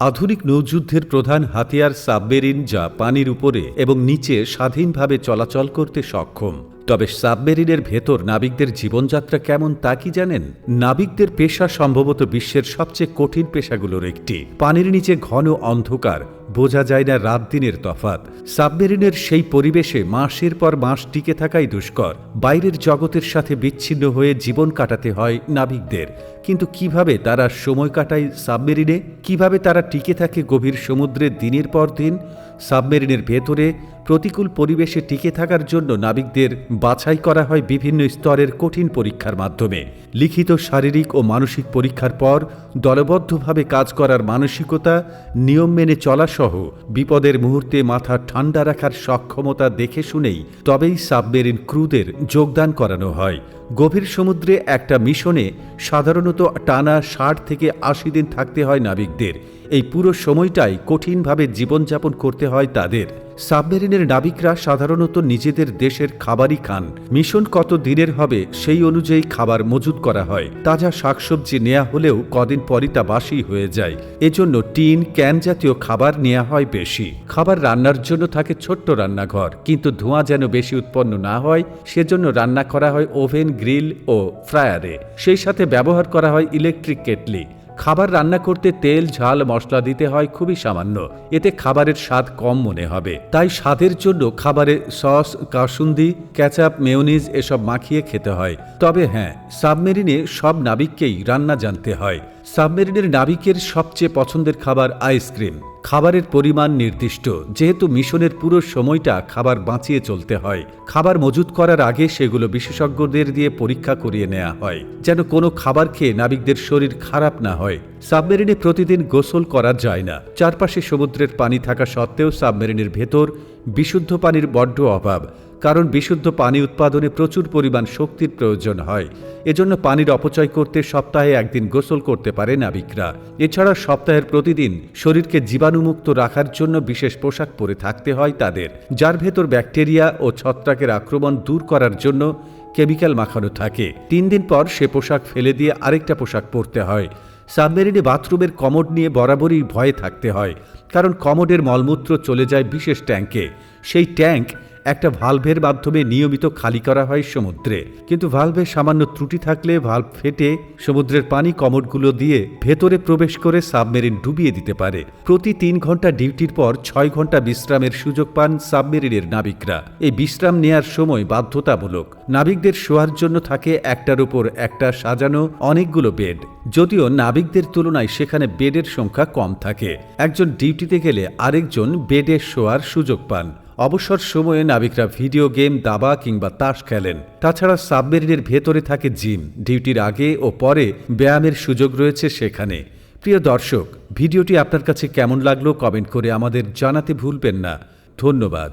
আধুনিক নৌযুদ্ধের প্রধান হাতিয়ার সাবমেরিন যা পানির উপরে এবং নিচে স্বাধীনভাবে চলাচল করতে সক্ষম। তবে সাবমেরিনের ভেতর নাবিকদের জীবনযাত্রা কেমন তা কি জানেন? নাবিকদের পেশা সম্ভবত বিশ্বের সবচেয়ে কঠিন পেশাগুলোর একটি। পানির নিচে ঘন অন্ধকার, বোঝা যায় না রাত দিনের তফাত সাবমেরিনের সেই পরিবেশে মাসের পর মাস টিকে থাকাই দুষ্কর। বাইরের জগতের সাথে বিচ্ছিন্ন হয়ে জীবন কাটাতে হয় নাবিকদের। কিন্তু কীভাবে তারা সময় কাটায় সাবমেরিনে? কীভাবে তারা টিকে থাকে গভীর সমুদ্রে দিনের পর দিন? সাবমেরিনের ভেতরে প্রতিকূল পরিবেশে টিকে থাকার জন্য নাবিকদের বাছাই করা হয় বিভিন্ন স্তরের কঠিন পরীক্ষার মাধ্যমে। লিখিত শারীরিক ও মানসিক পরীক্ষার পর দলবদ্ধভাবে কাজ করার মানসিকতা, নিয়ম মেনে চলাসহ বিপদের মুহূর্তে মাথা ঠান্ডা রাখার সক্ষমতা দেখে শুনেই তবেই সাবমেরিন ক্রুদের যোগদান করানো হয়। গভীর সমুদ্রে একটা মিশনে সাধারণত টানা ষাট থেকে আশি দিন থাকতে হয় নাবিকদের। এই পুরো সময়টাই কঠিনভাবে জীবনযাপন করতে হয় তাদের। সাবমেরিনের নাবিকরা সাধারণত নিজেদের দেশের খাবারই খান। মিশন কত দিনের হবে সেই অনুযায়ী খাবার মজুত করা হয়। তাজা শাকসবজি নেওয়া হলেও কদিন পরই তা বাসি হয়ে যায়। এজন্য টিন, ক্যান জাতীয় খাবার নেওয়া হয় বেশি। খাবার রান্নার জন্য থাকে ছোট্ট রান্নাঘর, কিন্তু ধোঁয়া যেন বেশি উৎপন্ন না হয়, সেজন্য রান্না করা হয় ওভেন, গ্রিল ও ফ্রায়ারে। সেই সাথে ব্যবহার করা হয় ইলেকট্রিক কেটলি। খাবার রান্না করতে তেল, ঝাল, মশলা দিতে হয় খুবই সামান্য। এতে খাবারের স্বাদ কম মনে হবে। তাই স্বাদের জন্য খাবারে সস, কাসুন্দি ক্যাচাপ মেয়নিজ এসব মাখিয়ে খেতে হয়। তবে হ্যাঁ সাবমেরিনে সব নাবিককেই রান্না জানতে হয়। সাবমেরিনের নাবিকের সবচেয়ে পছন্দের খাবার আইসক্রিম। খাবারের পরিমাণ নির্দিষ্ট, যেহেতু মিশনের পুরো সময়টা খাবার বাঁচিয়ে চলতে হয়। খাবার মজুত করার আগে সেগুলো বিশেষজ্ঞদের দিয়ে পরীক্ষা করিয়ে নেওয়া হয়, যেন কোনো খাবার খেয়ে নাবিকদের শরীর খারাপ না হয়। সাবমেরিনে প্রতিদিন গোসল করা যায় না। চারপাশে সমুদ্রের পানি থাকা সত্ত্বেও সাবমেরিনের ভেতর বিশুদ্ধ পানির বড্ড অভাব। কারণ বিশুদ্ধ পানি উৎপাদনে প্রচুর পরিমাণ শক্তির প্রয়োজন হয়। এজন্য পানির অপচয় করতে সপ্তাহে একদিন গোসল করতে পারে নাবিকরা। এছাড়া সপ্তাহের প্রতিদিন শরীরকে জীবাণুমুক্ত রাখার জন্য বিশেষ পোশাক পরে থাকতে হয় তাদের। যার ভেতর ব্যাকটেরিয়া ও ছত্রাকের আক্রমণ দূর করার জন্য কেমিক্যাল মাখানো থাকে। তিন দিন পর সে পোশাক ফেলে দিয়ে আরেকটা পোশাক পরতে হয়। সাবমেরিনে বাথরুমের কমোড নিয়ে বরাবরই ভয়ে থাকতে হয়। কারণ কমোডের মলমূত্র চলে যায় বিশেষ ট্যাঙ্কে। সেই ট্যাঙ্ক একটা ভালভের মাধ্যমে নিয়মিত খালি করা হয় সমুদ্রে। কিন্তু ভালভে সামান্য ত্রুটি থাকলে ভালভ ফেটে সমুদ্রের পানি কমোডগুলো দিয়ে ভেতরে প্রবেশ করে সাবমেরিন ডুবিয়ে দিতে পারে। প্রতি তিন ঘণ্টা ডিউটির পর ছয় ঘণ্টা বিশ্রামের সুযোগ পান সাবমেরিনের নাবিকরা। এই বিশ্রাম নেয়ার সময় বাধ্যতামূলক। নাবিকদের শোয়ার জন্য থাকে একটার উপর একটা সাজানো অনেকগুলো বেড। যদিও নাবিকদের তুলনায় সেখানে বেডের সংখ্যা কম থাকে। একজন ডিউটিতে গেলে আরেকজন বেডে শোয়ার সুযোগ পান। অবসর সময়ে নাবিকরা ভিডিও গেম, দাবা কিংবা তাস খেলেন। তাছাড়া সাবমেরিনের ভেতরে থাকে জিম। ডিউটির আগে ও পরে ব্যায়ামের সুযোগ রয়েছে সেখানে। প্রিয় দর্শক, ভিডিওটি আপনার কাছে কেমন লাগল কমেন্ট করে আমাদের জানাতে ভুলবেন না। ধন্যবাদ।